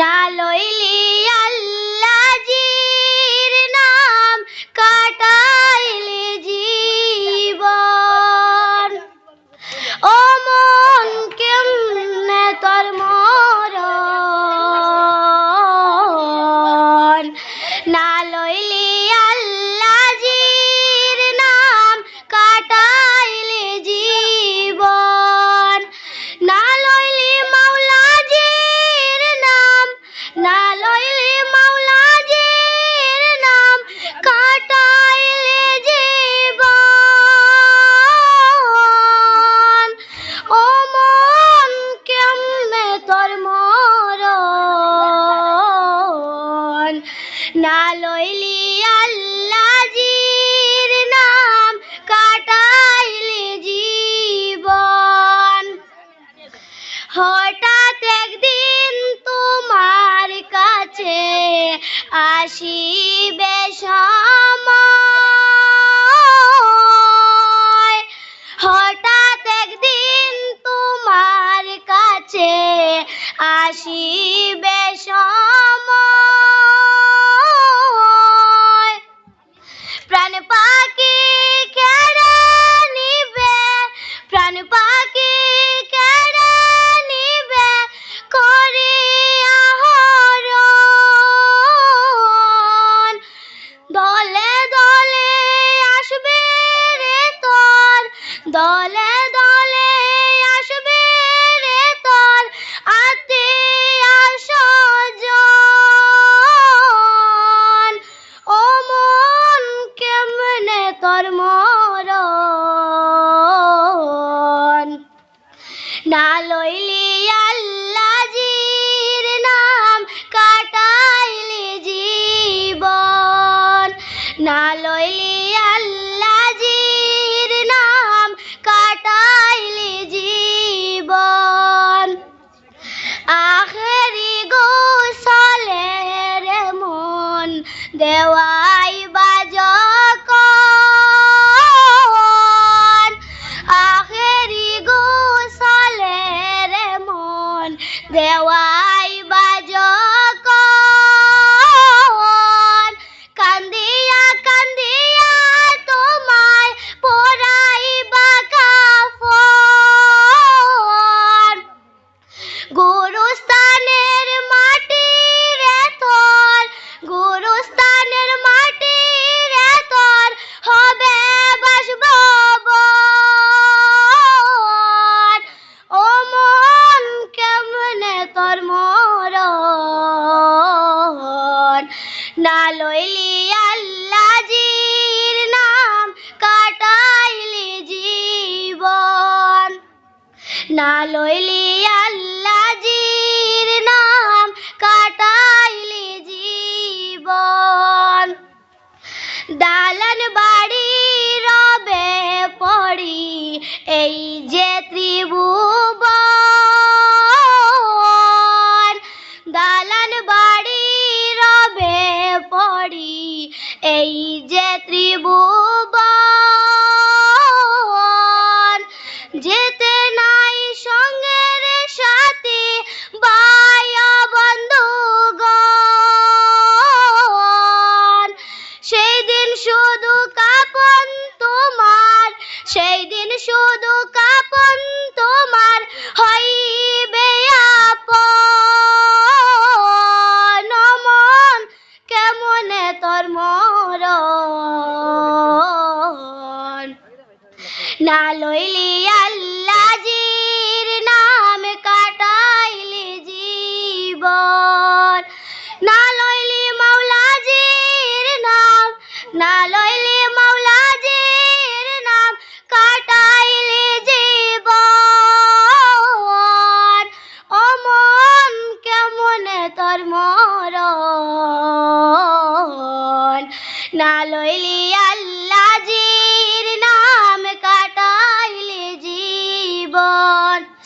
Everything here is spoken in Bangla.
না লইলি আল্লাজির নাম কাটাইলি জীবন। ও মন কেমনে তোর মরণ? না লইলি হঠাৎ একদিন তোমার কাছে আসিবে সময়। হঠাৎ একদিন তোমার কাছে আসিবে সময়। প্রাণ পাখি কেড়ে নিবে, প্রাণ লইলি আল্লাজির নাম কাটাইলি জীবন। আখেরি গোসলের মন দেওয়াই বাজকন আখেরি গোসলের মন দেওয়াই না লইলি আল্লাজির নাম কাটাইলি জীবন। না লইলি আল্লাজির পড়ি এই যে ত্রিভুবন না লইলি আল্লাজির নাম কাটাইলি জীবন। না লইলি মাওলাজির নাম, না লইলি মাওলাজির নাম কাটাইলি জীবন। ও মন কেমনে তোর মরণ। না লইলি আল্লাজির